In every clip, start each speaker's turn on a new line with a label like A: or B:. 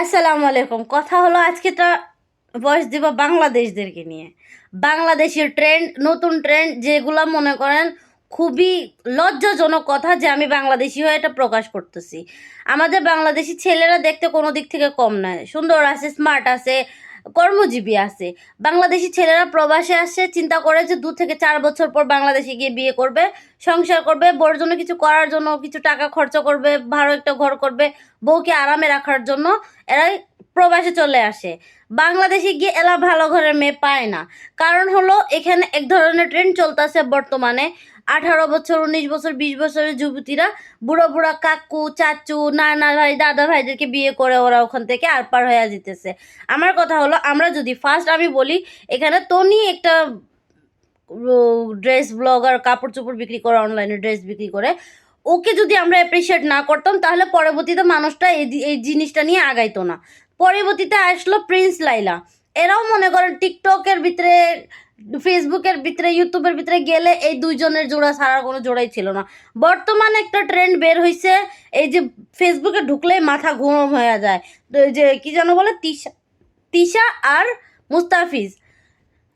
A: আসসালামু আলাইকুম। কথা হলো আজকে তো বয়স দিব বাংলাদেশদেরকে নিয়ে। বাংলাদেশের ট্রেন্ড নতুন ট্রেন্ড যেগুলো মনে করেন খুবই লজ্জাজনক কথা যে আমি বাংলাদেশি হয়ে এটা প্রকাশ করতেছি। আমাদের বাংলাদেশি ছেলেরা দেখতে কোনো দিক থেকে কম নয়। সুন্দর আছে স্মার্ট আছে কর্মজীবী আছে। বাংলাদেশি ছেলেরা প্রবাসে আসছে চিন্তা করে যে দু থেকে চার বছর পর বাংলাদেশে গিয়ে বিয়ে করবে, সংসার করবে, বউর জন্য কিছু করার জন্য কিছু টাকা খরচ করবে, ভালো একটা ঘর করবে, বউকে আরামে রাখার জন্য এরাই প্রবাসে চলে আসে। বাংলাদেশে গিয়ে এলা ভালো ঘরের মেয়ে পায় না। কারণ হলো, এখানে এক ধরনের ট্রেন্ড চলতেছে বর্তমানে। আঠারো বছর, উনিশ বছর, বিশ বছরের যুবতীরা বুড়ো বুড়া কাকু, চাচু, নানা ভাই, দাদা ভাইদেরকে বিয়ে করে ওরা ওখান থেকে আর পার হয়ে যেতেছে। আমার কথা হলো, আমরা যদি ফার্স্ট আমি বলি, এখানে তনি একটা ড্রেস ব্লগার কাপড় চোপড় বিক্রি করে অনলাইনে ড্রেস বিক্রি করে। ওকে যদি আমরা অ্যাপ্রিসিয়েট না করতাম, তাহলে পরবর্তীতে মানুষটা এই এই জিনিসটা নিয়ে আগাইতো না। পরবর্তীতে আসলো প্রিন্স লাইলা এরাও মনে করেন টিকটকের ভিতরে ফেসবুকের ভিতরে ইউটিউবের ভিতরে গেলে এই দুইজনের জোড়া ছাড়ার কোনো জোড়াই ছিল না। বর্তমানে একটা ট্রেন্ড বের হয়েছে এই যে ফেসবুকে ঢুকলেই মাথা ঘুম হয়ে যায়। যে, কি যেন বলে, তিশা তিশা আর মুস্তাফিজ।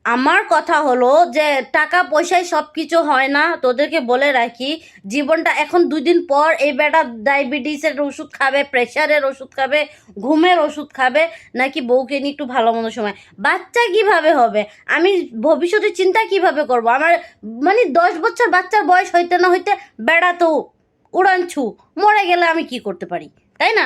A: আমার কথা হলো যে টাকা পয়সায় সব কিছু হয় না। তোদেরকে বলে রাখি, জীবনটা এখন দুই দিন পর এই বেটা ডায়াবেটিসের ওষুধ খাবে, প্রেশারের ওষুধ খাবে, ঘুমের ওষুধ খাবে, নাকি বউকে নিয়ে একটু ভালো মন্দ সময়। বাচ্চা কীভাবে হবে? আমি ভবিষ্যতে চিন্তা কীভাবে করব? আমার মানে দশ বছর বাচ্চার বয়স হইতে না হইতে বেড়া তো উড়ানছু, মরে গেলে আমি কি করতে পারি? তাই না?